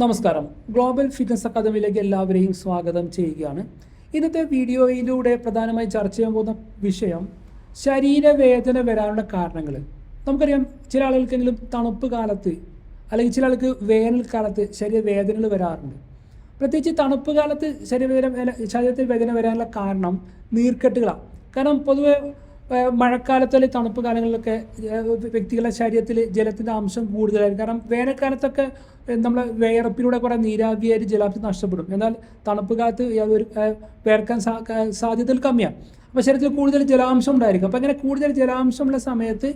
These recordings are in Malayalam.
നമസ്കാരം. ഗ്ലോബൽ ഫിറ്റ്നസ് അക്കാദമിയിലേക്ക് എല്ലാവരെയും സ്വാഗതം ചെയ്യുകയാണ്. ഇന്നത്തെ വീഡിയോയിലൂടെ പ്രധാനമായി ചർച്ച ചെയ്യാൻ പോകുന്ന വിഷയം ശരീരവേദന വരാനുള്ള കാരണങ്ങൾ. നമുക്കറിയാം ചില ആളുകൾക്കെങ്കിലും തണുപ്പ് കാലത്ത് അല്ലെങ്കിൽ ചില ആൾക്ക് വേനൽക്കാലത്ത് ശരീരവേദനകൾ വരാറുണ്ട്. പ്രത്യേകിച്ച് തണുപ്പ് കാലത്ത് ശരീരവേദന ശരീരത്തിൽ വേദന വരാനുള്ള കാരണം നീർക്കെട്ടുകളാണ്. കാരണം പൊതുവെ മഴക്കാലത്ത് അല്ലെങ്കിൽ തണുപ്പ് കാലങ്ങളിലൊക്കെ വ്യക്തികളുടെ ശരീരത്തിൽ ജലത്തിന്റെ അംശം കൂടുതലായിരിക്കും. കാരണം വേനൽക്കാലത്തൊക്കെ നമ്മൾ വേറപ്പിലൂടെ കുറേ നീരാവിയായിട്ട് ജലാംശം നഷ്ടപ്പെടും. എന്നാൽ തണുപ്പ് കാലത്ത് യാതൊരു വേർക്കാൻ സാധ്യതകൾ കമ്മിയാണ്. അപ്പോൾ ശരീരത്തിൽ കൂടുതൽ ജലാംശം ഉണ്ടായിരിക്കും. അപ്പോൾ അങ്ങനെ കൂടുതൽ ജലാംശമുള്ള സമയത്ത്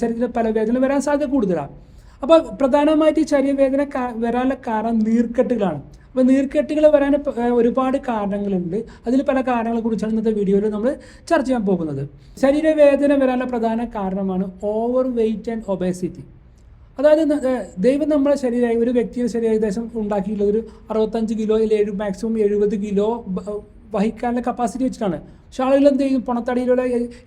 ശരീരത്തിൽ പല വേദന വരാൻ സാധ്യത കൂടുതലാണ്. അപ്പോൾ പ്രധാനമായിട്ട് ശരീരവേദന വരാനുള്ള കാരണം നീർക്കെട്ടുകളാണ്. അപ്പോൾ നീർക്കെട്ടുകൾ വരാൻ ഒരുപാട് കാരണങ്ങളുണ്ട്. അതിൽ പല കാരണങ്ങളെ കുറിച്ചാണ് ഇന്നത്തെ വീഡിയോയിൽ നമ്മൾ ചർച്ച ചെയ്യാൻ പോകുന്നത്. ശരീരവേദന വരാനുള്ള പ്രധാന കാരണമാണ് ഓവർ വെയിറ്റ് ആൻഡ് ഒബേസിറ്റി അതായത് ദൈവം നമ്മളെ ശരീരമായി ഒരു വ്യക്തിയുടെ ശരീരം ഏകദേശം ഉണ്ടാക്കിയിട്ടുള്ളത് ഒരു അറുപത്തഞ്ച് കിലോ അല്ലെങ്കിൽ മാക്സിമം എഴുപത് കിലോ വഹിക്കാനുള്ള കപ്പാസിറ്റി വെച്ചിട്ടാണ്. പക്ഷെ ആളുകൾ എന്ത് ചെയ്യും? പണത്തടിയിലുള്ള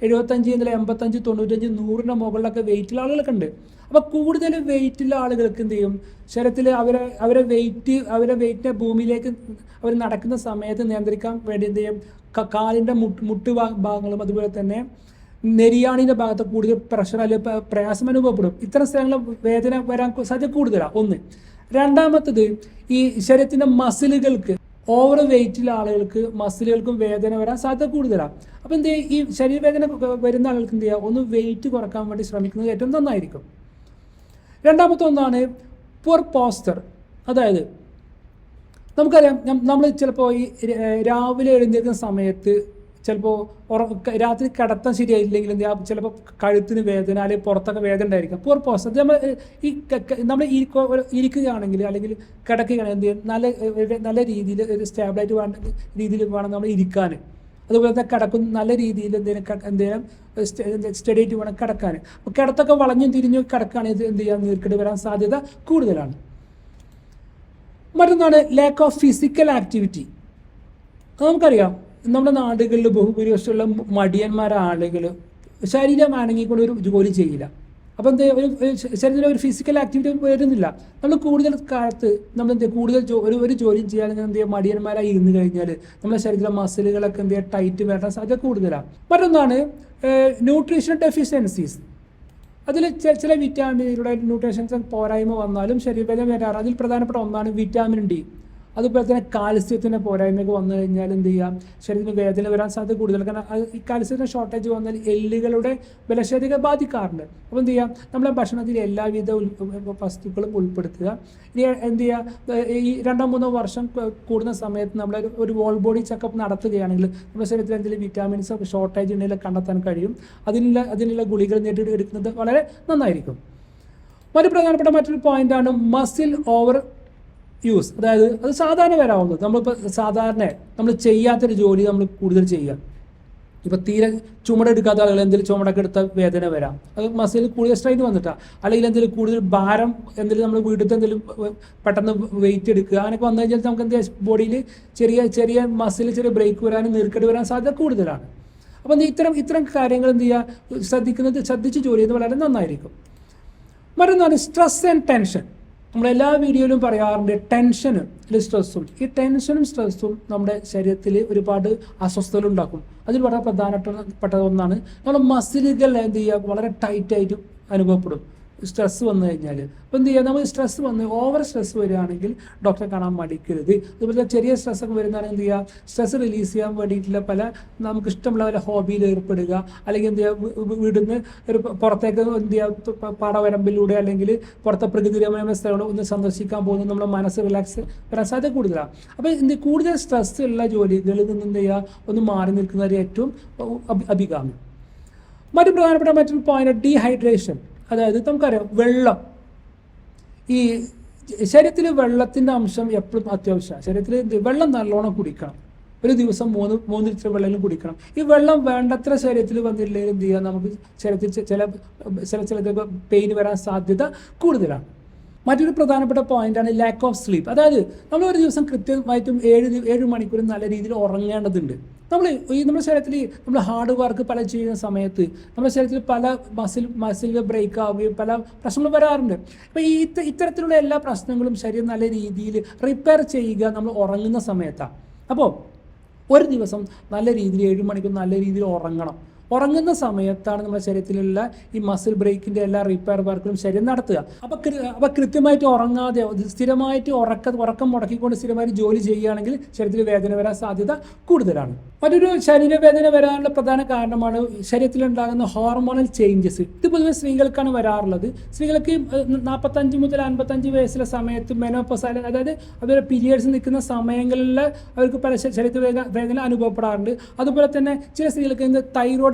എഴുപത്തഞ്ച് എന്നുള്ള എൺപത്തഞ്ച് തൊണ്ണൂറ്റഞ്ച് നൂറിന്റെ മുകളിലൊക്കെ വെയിറ്റുള്ള ആളുകളൊക്കെ ഉണ്ട്. അപ്പോൾ കൂടുതൽ വെയിറ്റുള്ള ആളുകൾക്ക് എന്ത് ചെയ്യും? ശരീരത്തിൽ അവരെ അവരെ വെയിറ്റ് അവരെ വെയിറ്റിനെ ഭൂമിയിലേക്ക് അവർ നടക്കുന്ന സമയത്ത് നിയന്ത്രിക്കാൻ വേണ്ടി എന്ത് ചെയ്യും? കാലിന്റെ മുട്ട് മുട്ട് ഭാഗങ്ങളും അതുപോലെ തന്നെ നെരിയാണിന്റെ ഭാഗത്ത് കൂടുതൽ പ്രഷർ അല്ലെങ്കിൽ പ്രയാസം അനുഭവപ്പെടും. ഇത്തരം സ്ഥലങ്ങളിൽ വേദന വരാൻ സാധ്യത കൂടുതലാണ് ഒന്ന്. രണ്ടാമത്തത് ഈ ശരീരത്തിന്റെ മസിലുകൾക്ക് ഓവർ വെയിറ്റുള്ള ആളുകൾക്ക് മസിലുകൾക്കും വേദന വരാൻ സാധ്യത കൂടുതലാണ് അപ്പോൾ എന്ത് ഈ ശരീരവേദന വരുന്ന ആളുകൾക്ക് എന്ത് ചെയ്യുക ഒന്ന് വെയിറ്റ് കുറയ്ക്കാൻ വേണ്ടി ശ്രമിക്കുന്നത് ഏറ്റവും നന്നായിരിക്കും. രണ്ടാമത്തെ ഒന്നാണ് പുവർ പോസ്റ്റർ അതായത് നമുക്കറിയാം നമ്മൾ ചിലപ്പോൾ ഈ രാവിലെ എഴുന്നേൽക്കുന്ന സമയത്ത് ചിലപ്പോൾ ഉറ രാത്രി കിടത്തം ശരിയായില്ലെങ്കിൽ എന്ത് ചെയ്യുക ചിലപ്പോൾ കഴുത്തിന് വേദന അല്ലെങ്കിൽ പുറത്തൊക്കെ വേദന ഉണ്ടായിരിക്കും. അപ്പോൾ പോസ്റ്റർ അത് നമ്മൾ ഈ നമ്മൾ ഇരിക്ക- ഇരിക്കുകയാണെങ്കിൽ അല്ലെങ്കിൽ കിടക്കുകയാണെങ്കിൽ എന്ത് ചെയ്യും? നല്ല നല്ല രീതിയിൽ ഒരു സ്റ്റാബിളായിട്ട് വേണ്ട രീതിയിൽ വേണം നമ്മൾ ഇരിക്കാൻ അതുപോലെ തന്നെ കിടക്കുന്ന നല്ല രീതിയിൽ എന്തെങ്കിലും എന്തെങ്കിലും സ്റ്റഡി ആയിട്ട് വേണം കിടക്കാൻ അപ്പോൾ കിടത്തൊക്കെ വളഞ്ഞും തിരിഞ്ഞും കിടക്കുകയാണെങ്കിൽ എന്ത് ചെയ്യാം? നീർക്കെട്ട് വരാൻ സാധ്യത കൂടുതലാണ്. മറ്റൊന്നാണ് ലാക്ക് ഓഫ് ഫിസിക്കൽ ആക്ടിവിറ്റി നമുക്കറിയാം നമ്മുടെ നാടുകളിൽ ബഹുഭൂരിപക്ഷമുള്ള മടിയന്മാരായ ആളുകൾ ശരീരം ആണെങ്കിക്കൊണ്ട് ഒരു ജോലി ചെയ്യില്ല. അപ്പം എന്ത് ഒരു ശരീരത്തിൽ ഒരു ഫിസിക്കൽ ആക്ടിവിറ്റി വരുന്നില്ല. നമ്മൾ കൂടുതൽ കാലത്ത് നമ്മൾ എന്ത് കൂടുതൽ ഒരു ഒരു ജോലിയും ചെയ്യാതെ എന്ത് ചെയ്യുക മടിയന്മാരായി ഇരുന്ന് കഴിഞ്ഞാൽ നമ്മുടെ ശരീരത്തിലെ മസിലുകളൊക്കെ എന്ത് ചെയ്യുക ടൈറ്റ് വരാൻ സാധ്യത കൂടുതലാണ് മറ്റൊന്നാണ് ന്യൂട്രീഷൻ ഡെഫിഷ്യൻസീസ് അതിൽ ചില വിറ്റാമിനുകളുടെ ന്യൂട്രീഷൻസ് പോരായ്മ വന്നാലും ശരീരവേദന വരാറ്. അതിൽ പ്രധാനപ്പെട്ട ഒന്നാണ് വിറ്റാമിൻ ഡി അതുപോലെ തന്നെ കാൽസ്യത്തിന്റെ പോരായ്മയൊക്കെ വന്നു കഴിഞ്ഞാൽ എന്ത് ചെയ്യാം? ശരീരത്തിന് വേദന വരാൻ സാധ്യത കൂടുതൽ കാരണം ഈ കാൽസ്യത്തിന്റെ ഷോർട്ടേജ് വന്നാൽ എല്ലുകളുടെ ബലശേരിയെ ബാധിക്കാറുണ്ട്. അപ്പോൾ എന്ത് ചെയ്യാം? നമ്മളെ ഭക്ഷണത്തിൽ എല്ലാവിധ വസ്തുക്കളും ഉൾപ്പെടുത്തുക. ഇനി എന്ത് ചെയ്യുക ഈ രണ്ടോ മൂന്നോ വർഷം കൂടുന്ന സമയത്ത് നമ്മൾ ഒരു വോൾ ബോഡി ചെക്കപ്പ് നടത്തുകയാണെങ്കിൽ നമ്മുടെ ശരീരത്തിൽ എന്തെങ്കിലും വിറ്റാമിൻസ് ഷോർട്ടേജ് ഉണ്ടെങ്കിൽ കണ്ടെത്താൻ കഴിയും. അതിനുള്ള അതിനുള്ള ഗുളികൾ നേടിയെടുക്കുന്നത് വളരെ നന്നായിരിക്കും. മറ്റു പ്രധാനപ്പെട്ട മറ്റൊരു പോയിന്റാണ് മസിൽ ഓവർ യൂസ് അതായത് അത് സാധാരണ വരാവുന്നത്. നമ്മളിപ്പോൾ സാധാരണ നമ്മൾ ചെയ്യാത്തൊരു ജോലി നമ്മൾ കൂടുതൽ ചെയ്യുക ഇപ്പോൾ തീരെ ചുമടെടുക്കാത്ത ആളുകൾ എന്തെങ്കിലും ചുമടൊക്കെ എടുത്ത വേദന വരാം. അത് മസിൽ കൂടുതൽ സ്ട്രെയിൻ വന്നിട്ടാണ് അല്ലെങ്കിൽ എന്തെങ്കിലും കൂടുതൽ ഭാരം എന്തെങ്കിലും നമ്മൾ വീട്ടിൽ എന്തെങ്കിലും പെട്ടെന്ന് വെയിറ്റ് എടുക്കുക. അങ്ങനെയൊക്കെ വന്നു കഴിഞ്ഞാൽ നമുക്ക് എന്താ ബോഡിയിൽ ചെറിയ ചെറിയ മസിൽ ചെറിയ ബ്രേക്ക് വരാനും നീർക്കെട്ട് വരാൻ സാധ്യത കൂടുതലാണ്. എന്ത് ഇത്തരം ഇത്തരം കാര്യങ്ങൾ എന്ത് ചെയ്യുക ശ്രദ്ധിക്കുന്നത് ശ്രദ്ധിച്ച് ജോലി ചെയ്യുന്നത് വളരെ നന്നായിരിക്കും. മറ്റൊന്നാണ് സ്ട്രെസ് ആൻഡ് ടെൻഷൻ നമ്മൾ എല്ലാ വീഡിയോയിലും പറയാറുണ്ട് ടെൻഷനും സ്ട്രെസ്സും. ഈ ടെൻഷനും സ്ട്രെസ്സും നമ്മുടെ ശരീരത്തിൽ ഒരുപാട് അസ്വസ്ഥതകൾ ഉണ്ടാക്കും. അതിൽ വളരെ പ്രധാനപ്പെട്ട ഒന്നാണ് നമ്മുടെ മസിലുകൾ എന്ത് ചെയ്യുക? വളരെ ടൈറ്റായിട്ട് അനുഭവപ്പെടും. സ്ട്രെസ് വന്നു കഴിഞ്ഞാൽ. അപ്പോൾ എന്ത് ചെയ്യുക നമ്മൾ സ്ട്രെസ് വന്ന് ഓവർ സ്ട്രെസ് വരികയാണെങ്കിൽ ഡോക്ടറെ കാണാൻ മടിക്കരുത്. അതുപോലെ ചെറിയ സ്ട്രെസ്സൊക്കെ വരുന്നതാണെങ്കിൽ എന്ത് ചെയ്യുക സ്ട്രെസ് റിലീസ് ചെയ്യാൻ വേണ്ടിയിട്ടുള്ള പല നമുക്ക് ഇഷ്ടമുള്ള പല ഹോബിയിൽ ഏർപ്പെടുക. അല്ലെങ്കിൽ എന്ത് ചെയ്യുക വീ- വീ- ഒരു പുറത്തേക്ക് എന്ത് ചെയ്യുക പാടവരമ്പിലൂടെ അല്ലെങ്കിൽ പുറത്തെ പ്രകൃതിരമയ സ്ഥലങ്ങൾ ഒന്ന് സന്ദർശിക്കാൻ പോകുന്നത് നമ്മുടെ മനസ്സ് റിലാക്സ് വരാൻ സാധ്യത കൂടുതലാണ്. അപ്പോൾ എന്ത് കൂടുതൽ സ്ട്രെസ് ഉള്ള ജോലികളിൽ നിന്ന് എന്ത് ചെയ്യുക ഒന്ന് മാറി നിൽക്കുന്നവരെ ഏറ്റവും അഭി- അഭികാമ്യം. മറ്റു പ്രധാനപ്പെട്ട മറ്റൊരു പോയിന്റ് ഡീഹൈഡ്രേഷൻ അതായത് നമുക്കറിയാം വെള്ളം. ഈ ശരീരത്തിൽ വെള്ളത്തിന്റെ അംശം എപ്പോഴും അത്യാവശ്യമാണ്. ശരീരത്തിൽ വെള്ളം നല്ലോണം കുടിക്കണം. ഒരു ദിവസം മൂന്ന് മൂന്ന് ലിറ്റർ വെള്ളം കുടിക്കണം. ഈ വെള്ളം വേണ്ടത്ര ശരീരത്തിൽ വന്നില്ലെങ്കിൽ എന്ത് ചെയ്യുക നമുക്ക് ശരീരത്തിൽ ചില ചില ചില പെയിൻ വരാൻ സാധ്യത കൂടുതലാണ്. മറ്റൊരു പ്രധാനപ്പെട്ട പോയിന്റാണ് ലാക്ക് ഓഫ് സ്ലീപ്പ് അതായത് നമ്മൾ ഒരു ദിവസം കൃത്യമായിട്ടും ഏഴ് ഏഴ് മണിക്കൂർ നല്ല രീതിയിൽ ഉറങ്ങേണ്ടതുണ്ട്. നമ്മൾ ഈ നമ്മുടെ ശരീരത്തിൽ നമ്മൾ ഹാർഡ് വർക്ക് പല ചെയ്യുന്ന സമയത്ത് നമ്മുടെ ശരീരത്തിൽ പല മസിൽ മസിൽ ബ്രേക്ക് ആവുകയും പല പ്രശ്നങ്ങൾ വരാറുണ്ട്. അപ്പോൾ ഈ ഇത്തരത്തിലുള്ള എല്ലാ പ്രശ്നങ്ങളും ശരീരം നല്ല രീതിയിൽ റിപ്പയർ ചെയ്യുക നമ്മൾ ഉറങ്ങുന്ന സമയത്താണ് അപ്പോൾ ഒരു ദിവസം നല്ല രീതിയിൽ ഏഴ് മണിക്കൂർ നല്ല രീതിയിൽ ഉറങ്ങണം. ഉറങ്ങുന്ന സമയത്താണ് നമ്മുടെ ശരീരത്തിലുള്ള ഈ മസിൽ ബ്രേക്കിന്റെ എല്ലാ റിപ്പയർ വർക്കുകളും ശരീരം നടത്തുക. അപ്പോൾ അപ്പോൾ കൃത്യമായിട്ട് ഉറങ്ങാതെ സ്ഥിരമായിട്ട് ഉറക്ക ഉറക്കം മുടക്കിക്കൊണ്ട് സ്ഥിരമായിട്ട് ജോലി ചെയ്യുകയാണെങ്കിൽ ശരീരത്തിൽ വേദന വരാൻ സാധ്യത കൂടുതലാണ്. മറ്റൊരു ശരീരവേദന വരാനുള്ള പ്രധാന കാരണമാണ് ശരീരത്തിലുണ്ടാകുന്ന ഹോർമോണൽ ചേഞ്ചസ് ഇത് പൊതുവെ സ്ത്രീകൾക്കാണ് വരാറുള്ളത്. സ്ത്രീകൾക്ക് നാൽപ്പത്തഞ്ച് മുതൽ അൻപത്തഞ്ച് വയസ്സിലെ സമയത്ത് മെനോപ്പസാല അതായത് അവരുടെ പീരിയഡ്സ് നിൽക്കുന്ന സമയങ്ങളിൽ അവർക്ക് പല ശരീരവേദന വേദന അനുഭവപ്പെടാറുണ്ട്. അതുപോലെ തന്നെ ചില സ്ത്രീകൾക്ക് ഇന്ന്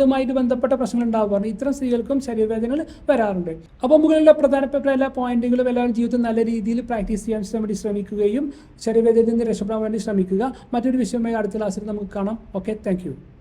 തൈറോയിഡുമായിട്ട് ബന്ധപ്പെട്ട പ്രശ്നങ്ങൾ ഉണ്ടാവാറുണ്ട് ഇത്തരം സ്ത്രീകൾക്കും ശരീരവേദനകൾ വരാറുണ്ട്. അപ്പോൾ മുകളിലുള്ള പ്രധാനപ്പെട്ട എല്ലാ പോയിന്റുകളും എല്ലാവരും ജീവിതത്തിൽ നല്ല രീതിയിൽ പ്രാക്ടീസ് ചെയ്യാൻ വേണ്ടി ശ്രമിക്കുകയും ശരീരവേദനയിൽ നിന്ന് രക്ഷപ്പെടാൻ വേണ്ടി ശ്രമിക്കുക. മറ്റൊരു വിഷയമായി അടുത്ത ക്ലാസ്സിൽ നമുക്ക് കാണാം. Okay thank